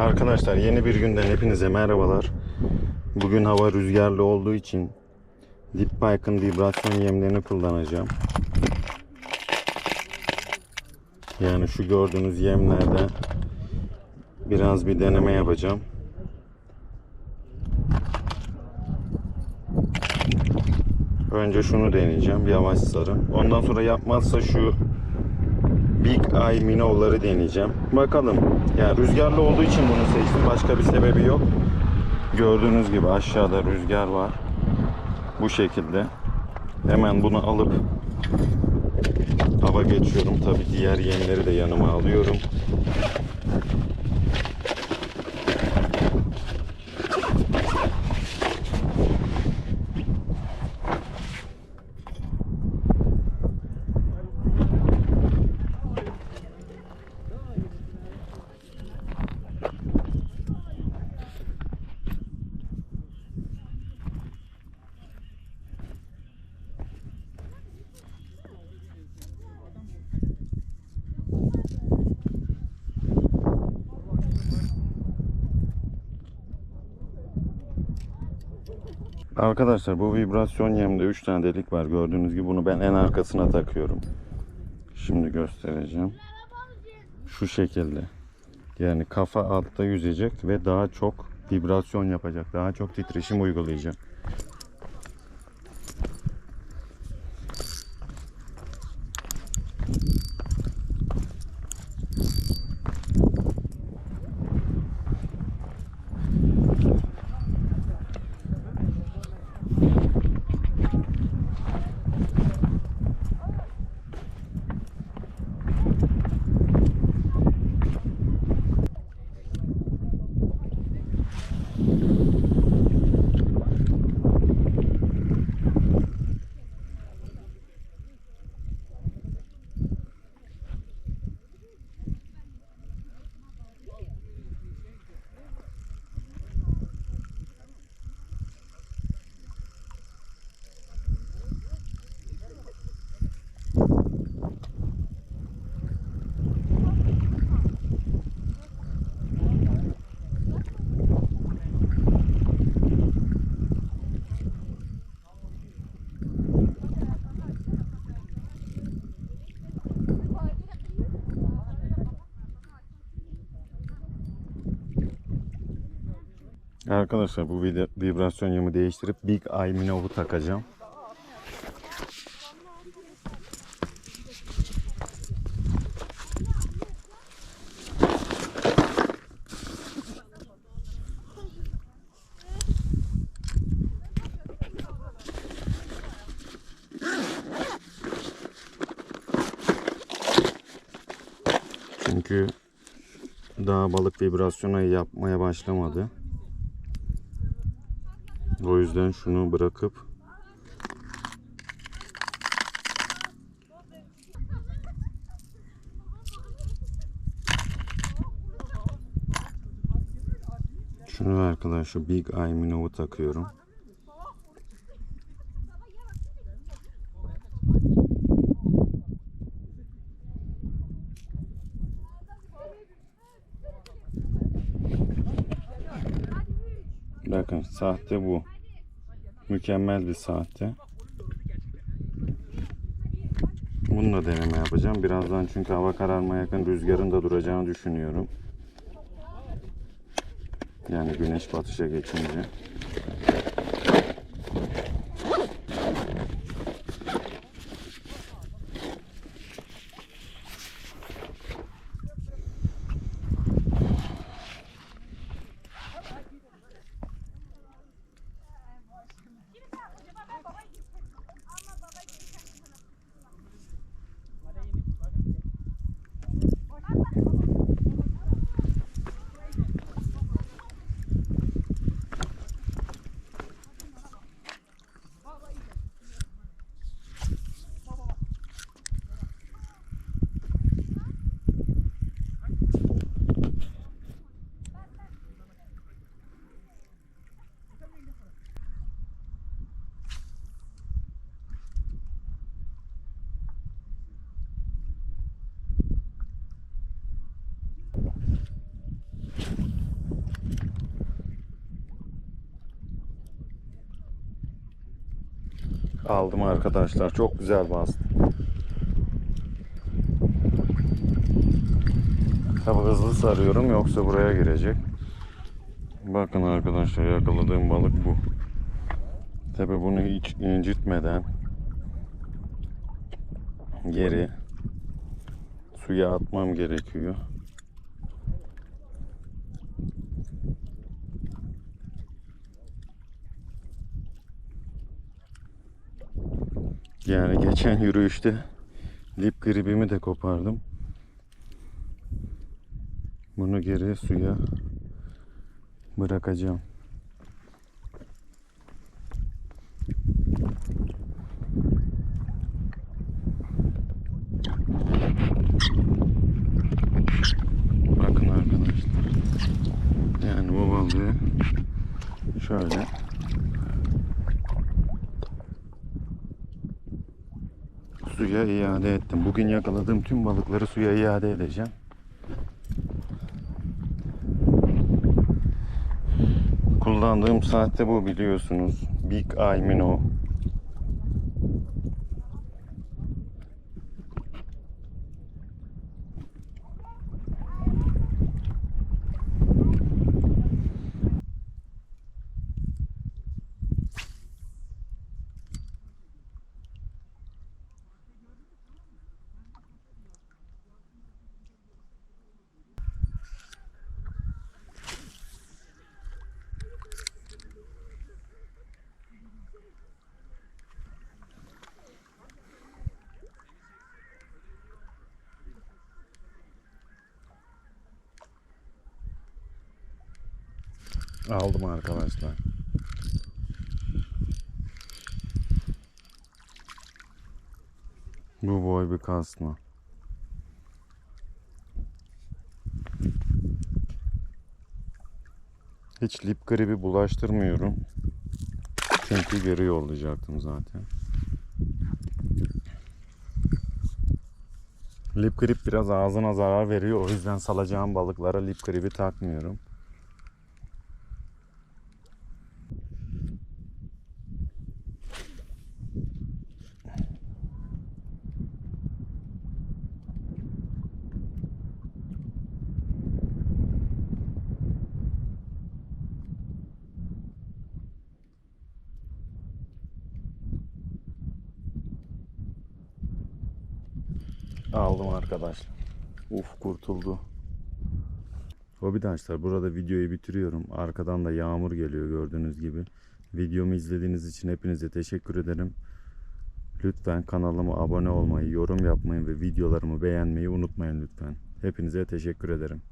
Arkadaşlar yeni bir günden hepinize merhabalar. Bugün hava rüzgarlı olduğu için Deep Bike'ın vibrasyon yemlerini kullanacağım. Yani şu gördüğünüz yemlerde biraz bir deneme yapacağım. Önce şunu deneyeceğim yavaş sarı. Ondan sonra yapmazsa şu Big Eye Minov'ları deneyeceğim. Bakalım. Yani rüzgarlı olduğu için bunu seçtim. Başka bir sebebi yok. Gördüğünüz gibi aşağıda rüzgar var. Bu şekilde. Hemen bunu alıp hava geçiyorum. Tabi diğer yemleri de yanıma alıyorum. Arkadaşlar bu vibrasyon yemde 3 tane delik var. Gördüğünüz gibi bunu ben en arkasına takıyorum. Şimdi göstereceğim. Şu şekilde. Yani kafa altta yüzecek ve daha çok vibrasyon yapacak. Daha çok titreşim uygulayacak. Arkadaşlar bu vibrasyon yemi değiştirip Big Eye Minov'u takacağım. Çünkü daha balık vibrasyonu yapmaya başlamadı. O yüzden şunu bırakıp Şunu da arkadaşlar Big Eye Minov'u takıyorum. Bakın sahte bu. Mükemmel bir sahte. Bununla deneme yapacağım. Birazdan çünkü hava kararmaya yakın rüzgarın da duracağını düşünüyorum. Yani güneş batışa geçince. Aldım arkadaşlar. Çok güzel bastı. Tabi hızlı sarıyorum yoksa buraya girecek. Bakın arkadaşlar yakaladığım balık bu. Tabi bunu hiç incitmeden geri suya atmam gerekiyor. Yani geçen yürüyüşte lip gribimi de kopardım. Bunu geri suya bırakacağım. Bakın arkadaşlar. Yani bu balığı şöyle suya iade ettim. Bugün yakaladığım tüm balıkları suya iade edeceğim. Kullandığım saatte bu biliyorsunuz. Big Eye Aldım arkadaşlar. Bu boy bir kasma. Hiç lip gribi bulaştırmıyorum. Çünkü geri yollayacaktım zaten. Lip grip biraz ağzına zarar veriyor. O yüzden salacağım balıklara lip gribi takmıyorum. Aldım arkadaşlar. Uf kurtuldu. Hobidaşlar burada videoyu bitiriyorum. Arkadan da yağmur geliyor gördüğünüz gibi. Videomu izlediğiniz için hepinize teşekkür ederim. Lütfen kanalıma abone olmayı, yorum yapmayı ve videolarımı beğenmeyi unutmayın lütfen. Hepinize teşekkür ederim.